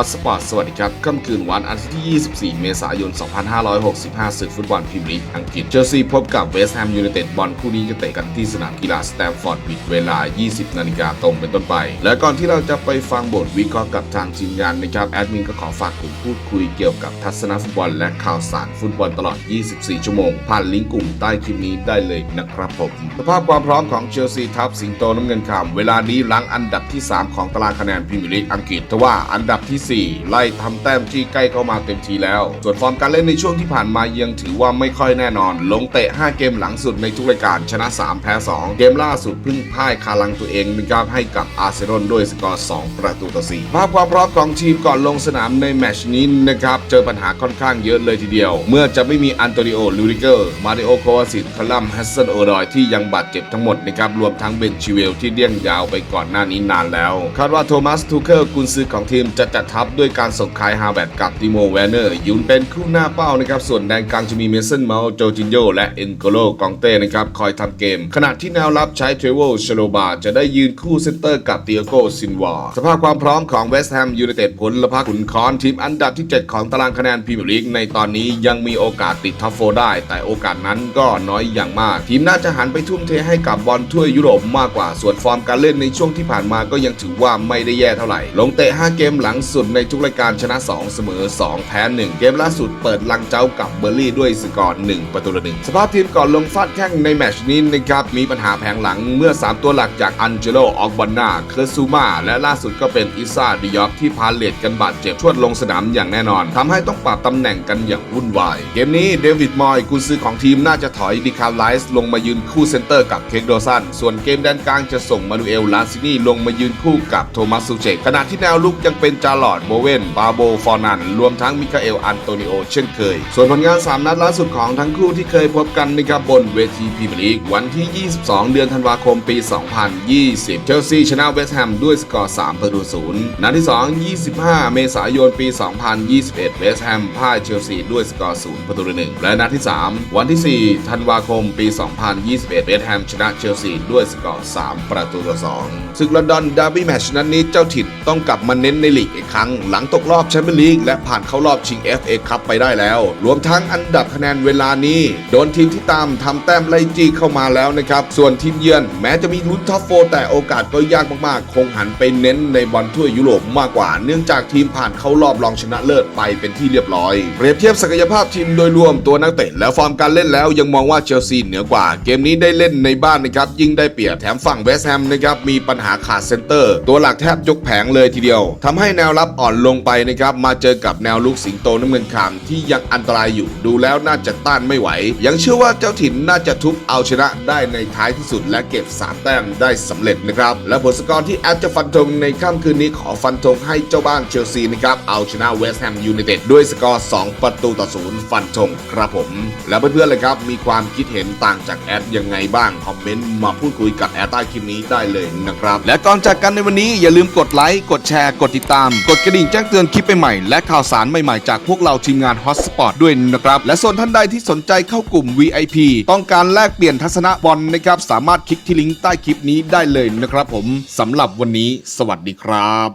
ฮอตสปอร์ตสวัสดีครับค่ำคืนวันอาทิตย์ที่ 24 เมษายน 2565ศึกฟุตบอลพรีเมียร์ลีกอังกฤษเชลซีพบกับเวสต์แฮมยูไนเต็ดบอลคู่นี้จะเตะกันที่สนามกีฬาสแตมฟอร์ดบิดเวลา 20 นาฬิกาตรงเป็นต้นไป และก่อนที่เราจะไปฟังบทวิเคราะห์กับทางทีมงานนะครับแอดมินก็ขอฝากกลุ่มพูดคุยเกี่ยวกับทัศนฟุตบอลและข่าวสารฟุตบอลตลอด 24 ชั่วโมง ผ่านลิงก์กลุ่มใต้คลิปนี้ได้เลยนะครับผมสภาพความพร้อมของเชลซีทับสิงโตน้ำเงินขามเวลานี้หลังอันดับที่ 3 ของตารางคะแนนพรีเมียร์ลีกอังกฤษทว่าอันดับที่4 ไล่ทำแต้มที่ใกล้เข้ามาเต็มทีแล้ว ส่วนฟอร์มการเล่นในช่วงที่ผ่านมายังถือว่าไม่ค่อยแน่นอน ลงเตะ 5 เกมหลังสุดในทุกรายการชนะ 3 แพ้ 2 เกมล่าสุดเพิ่งพ่ายคาลังตัวเองนะครับให้กับอาร์เซนอลด้วยสกอร์ 2 ประตูต่อ 4 ภาพความพร้อมของทีมก่อนลงสนามในแมชนี้นะครับเจอปัญหาค่อนข้างเยอะเลยทีเดียว เมื่อจะไม่มีอันโตนิโอ ลูริเกอร์ มาริโอ โควาซิตคลัมฮัสซันโอดอยที่ยังบาดเจ็บทั้งหมดนะครับรวมทั้งเบนชิเวลที่เดี่ยงยาวไปก่อนหน้านี้นานแล้ว คาดว่าโทมัสทูเคิลกุนซือของทีมจะจัดทัพด้วยการส่งคายฮาแวร์ดกับติโมแวนเนอร์ยืนเป็นคู่หน้าเป้านะครับ ส่วนแดนกลางจะมีเมสันเมาโจจินโยและเอ็นโกโลกองเต้นะครับ คอยทำเกม ขณะที่แนวรับใช้เทรเวลชโลบาจะได้ยืนคู่เซนเตอร์กับเตียโกซินวาสภาพความพร้อมของเวสต์แฮมยูไนเต็ดผลละพักขุนคอนทีมอันดับที่ 7 ของตารางคะแนนพรีเมียร์ลีกในตอนนี้ยังมีโอกาสติดท็อปโฟได้ แต่โอกาสนั้นก็น้อยอย่างมาก ทีมน่าจะหันไปทุ่มเทให้กับบอลถ้วยยุโรปมากกว่าส่วนฟอร์มการเล่นในช่วงที่ผ่านมาก็ยังถือว่าไม่ได้แย่เท่าไหร่ ลงเตะ 5 เกมหลังสุดในทุกรายการชนะ 2 เสมอ 2 แพ้ 1 เกมล่าสุดเปิดลังเจ้ากับเบอร์ลี่ด้วยสกอร์1ประตูต่อหนึ่งสภาพทีมก่อนลงฟาดแข้งในแมชนี้นะครับมีปัญหาแผงหลังเมื่อ 3 ตัวหลักจากอันเจโลออกบอนนาเคอร์ซูมาและล่าสุดก็เป็นอิซาดิยอกที่พาเลตกันบาดเจ็บชวดลงสนามอย่างแน่นอนทำให้ต้องปรับตำแหน่งกันอย่างวุ่นวาย เกมนี้เดวิดมอยกุนซือของทีมน่าจะถอยดิคาไลส์ลงมายืนคู่เซนเตอร์กับเคกโดซันส่วนเกมแดนกลางจะส่งมานูเอลลาซินีลงมายืนคู่กับโทมัสซูเชกขณะที่แนวลุกยังเป็นจาร์ลอดโบเวนบาโบฟอร์นันรวมทั้งมิคาเอลอันโตนิโอเช่นเคย ส่วนผลงาน 3 นัดล่าสุดของทั้งคู่ที่เคยพบกันนะครับบนเวทีพรีเมียร์ลีกวันที่ 22 เดือนธันวาคมปี 2020 เชลซีชนะเวสต์แฮมด้วยสกอร์ 3 ประตูศูนย์นัดที่ 2 25 เมษายนปี 2021 เวสต์แฮมพ่ายเชลซีด้วยสกอร์ 0 ประตูต่อหนึ่งและนัดที่ 3 วันที่ 4 ธันวาคมปี 2021 เวสต์แฮมชนะเชลซีด้วยสกอร์ 3 ประตูต่อ2ศึกลอนดอนดาร์บี้แมตช์นัดนี้เจ้าถิ่นต้องกลับมาเน้นในลีกอีกครั้งหลังตกรอบแชมเปี้ยนลีกและผ่านเข้ารอบชิง FA คัพไปได้แล้ว รวมทั้งอันดับคะแนนเวลานี้ โดนทีมที่ตามทำแต้มไล่จี้เข้ามาแล้วนะครับ ส่วนทีมเยือนแม้จะมีลุ้นท็อปโฟแต่โอกาสก็ยากมากๆ คงหันไปเน้นในบอลถ้วยยุโรปมากกว่า เนื่องจากทีมผ่านเข้ารอบรองชนะเลิศไปเป็นที่เรียบร้อย เปรียบเทียบศักยภาพทีมโดยรวมตัวนักเตะและฟอร์มการเล่นแล้วยังมองว่าเชลซีเหนือกว่า เกมนี้ได้เล่นในบ้านนะครับยิ่งได้เปรียบแถมฝั่งเวสต์แฮมนะครับมีปัญหาขาดเซนเตอร์ ตัวหลักแทบยกแผงเลยทีเดียวทำให้แนวรับอ่อนลงไปนะครับมาเจอกับแนวลุกสิงโตน้ำเงินขามที่ยังอันตรายอยู่ดูแล้วน่าจะต้านไม่ไหว ยังเชื่อว่าเจ้าถิ่นน่าจะทุบเอาชนะได้ในท้ายที่สุด และเก็บ 3 แต้มได้สำเร็จนะครับ และผลสกอร์ที่แอดจะฟันธงในค่ำคืนนี้ขอฟันธงให้เจ้าบ้านเชลซีนะครับเอาชนะเวสต์แฮมยูไนเต็ดด้วยสกอร์ 2 ประตูต่อศูนย์ฟันธงครับผม แล้วเพื่อนๆเลยครับมีความคิดเห็นต่างจากแอดยังไงบ้างคอมเมนต์มาพูดคุยกับแอดใต้คลิปนี้ได้เลยนะครับและก่อนจากกันในวันนี้อย่าลืมกดไลค์กดแชร์กดติดตามกดกระดิ่งแจ้งเตือนคลิปใหม่ๆและข่าวสารใหม่ๆจากพวกเราทีมงาน Hotspot ด้วยนะครับ และส่วนท่านใดที่สนใจเข้ากลุ่ม VIP ต้องการแลกเปลี่ยนทัศนะบอลนะครับสามารถคลิกที่ลิงก์ใต้คลิปนี้ได้เลยนะครับผมสำหรับวันนี้ สวัสดีครับ